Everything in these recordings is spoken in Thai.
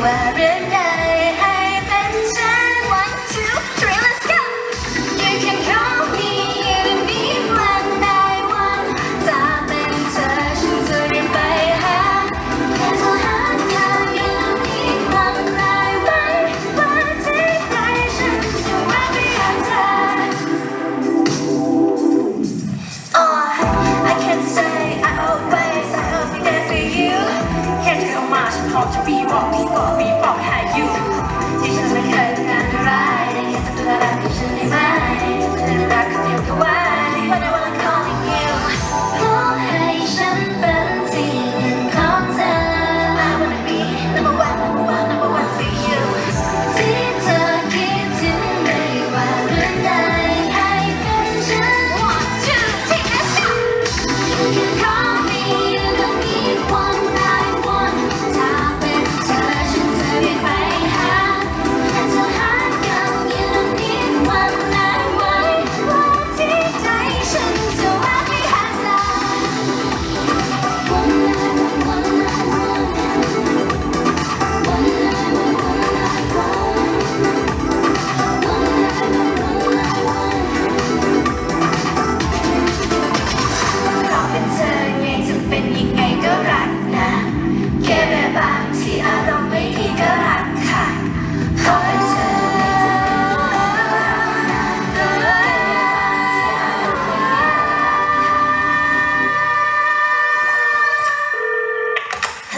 ไ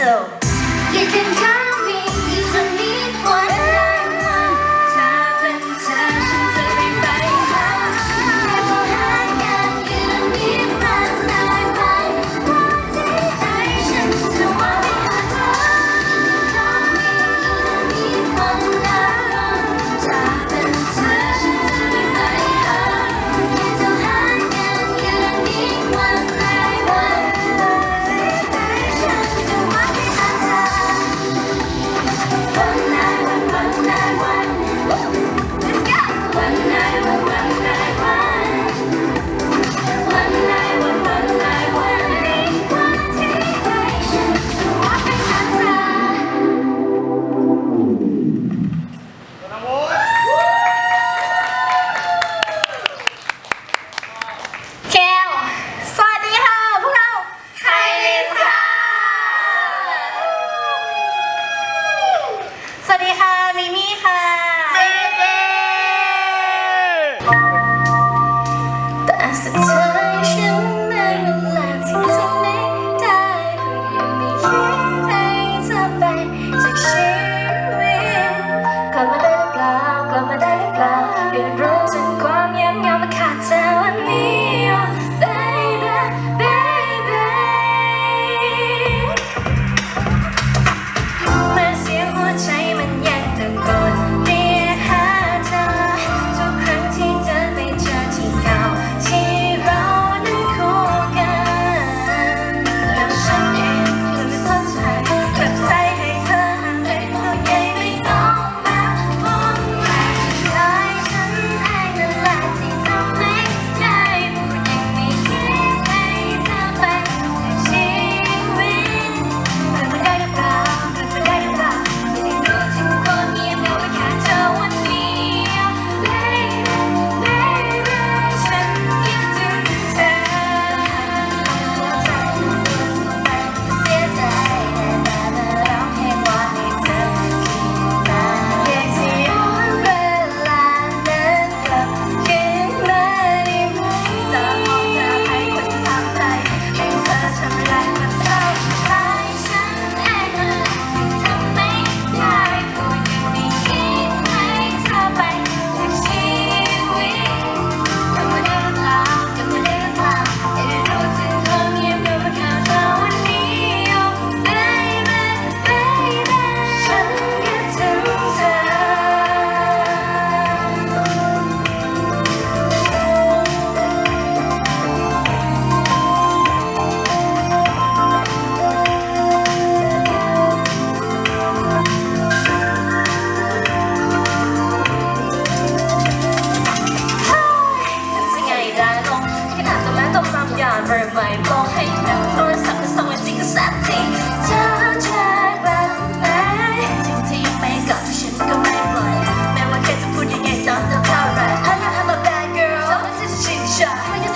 hello. You can come. That's the time.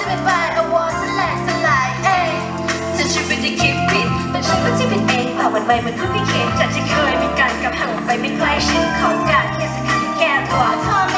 ไปไปเอาวอร์สลายสลายเองจะชีวิตที่คิดผิดแต่ฉันก็ที่ผิดเองแต่วันใหม่มันก็ไม่เข็จากที่เคยมีการกับห่างไปไม่ไกลฉันอของการแค่สักครั้แก้ตัว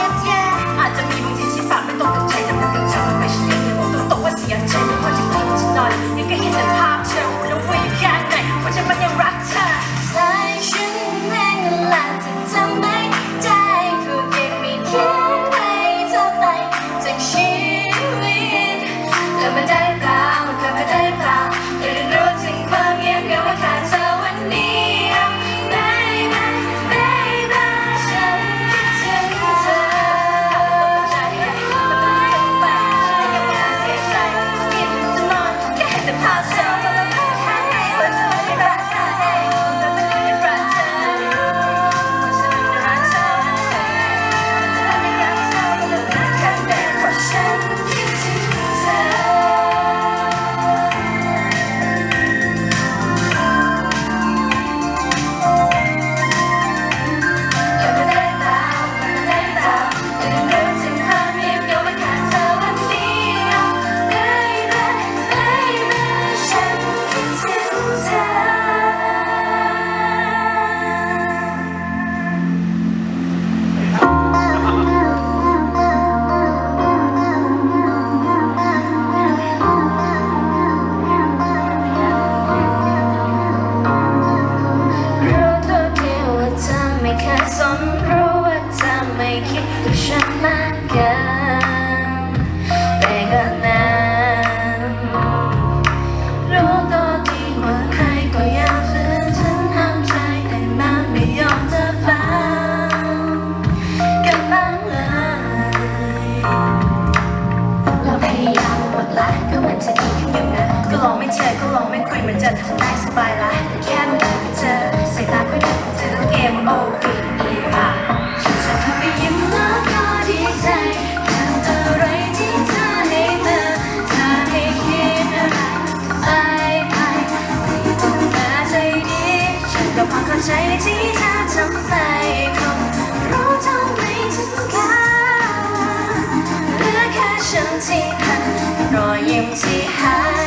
จำไปคงรู้เท่าไม่ถึงการเหลือแค่ฉันที่หันรอยยิ้มที่หาย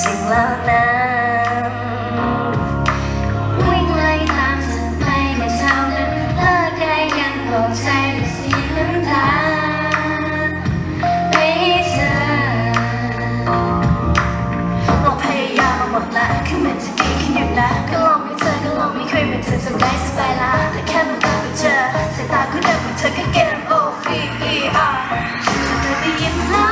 สิ่งเหล่านั้นวิ่งไล่ตามฉันไปเม่เช้านั้นเลิกได้ยังคงใช้สีน้ำตาไม่เจอลองพยายามมาหมดละคือมันจะดีขึ้นอยู่นะก็ลองไม่เจอก็ลองไม่เคยไม่เจอจะได้สบายละแต่แค่ม่นตาไปเจอสายตาคู่เดิมของเธอก็ get over เธอได้ยินแล้ว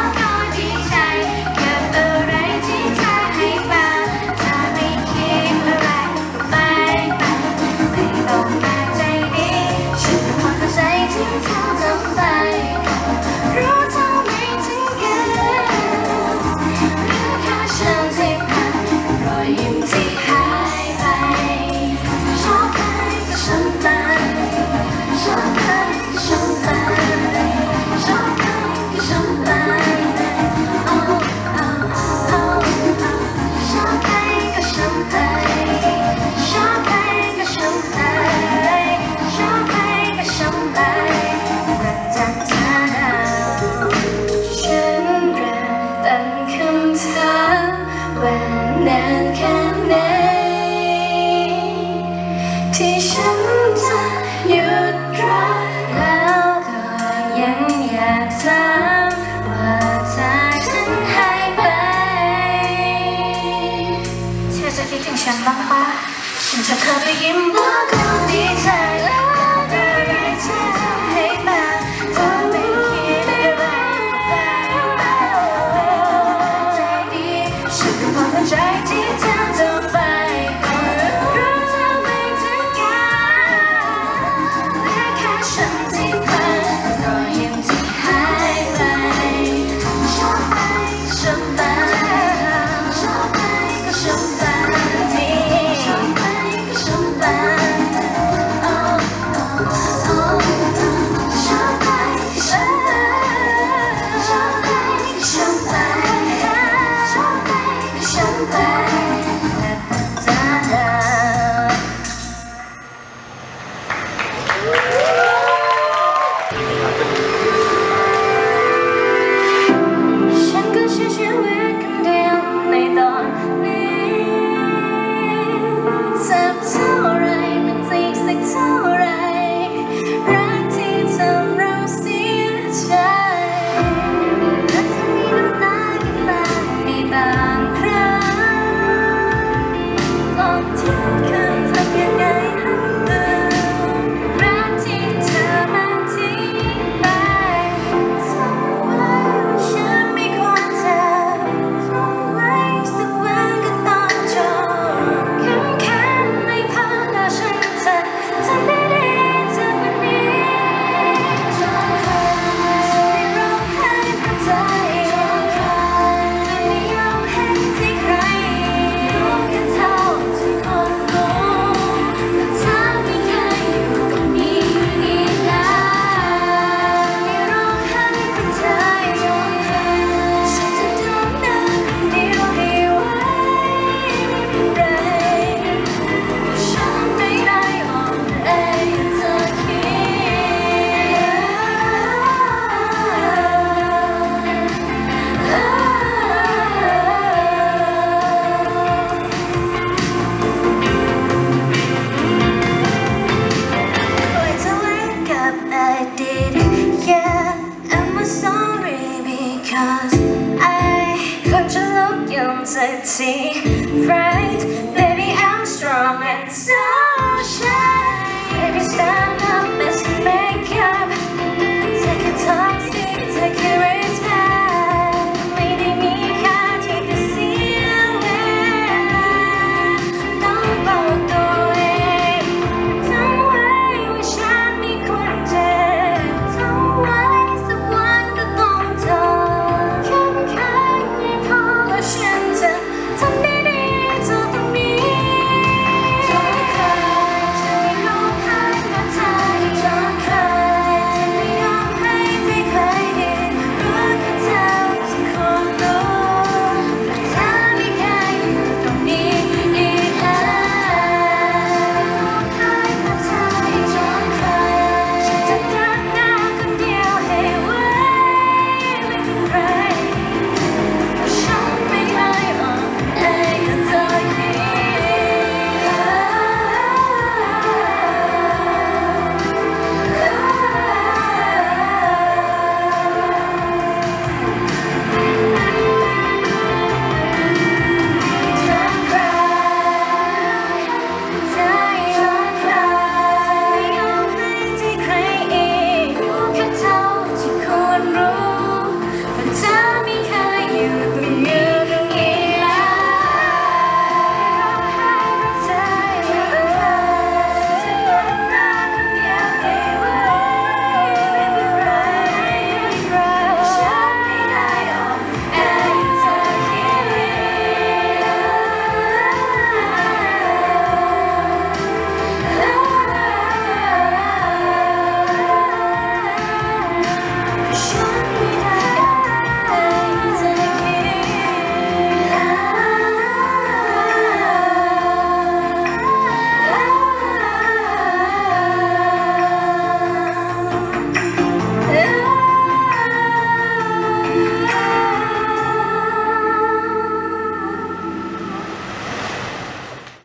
big fright. Baby, I'm strong and so.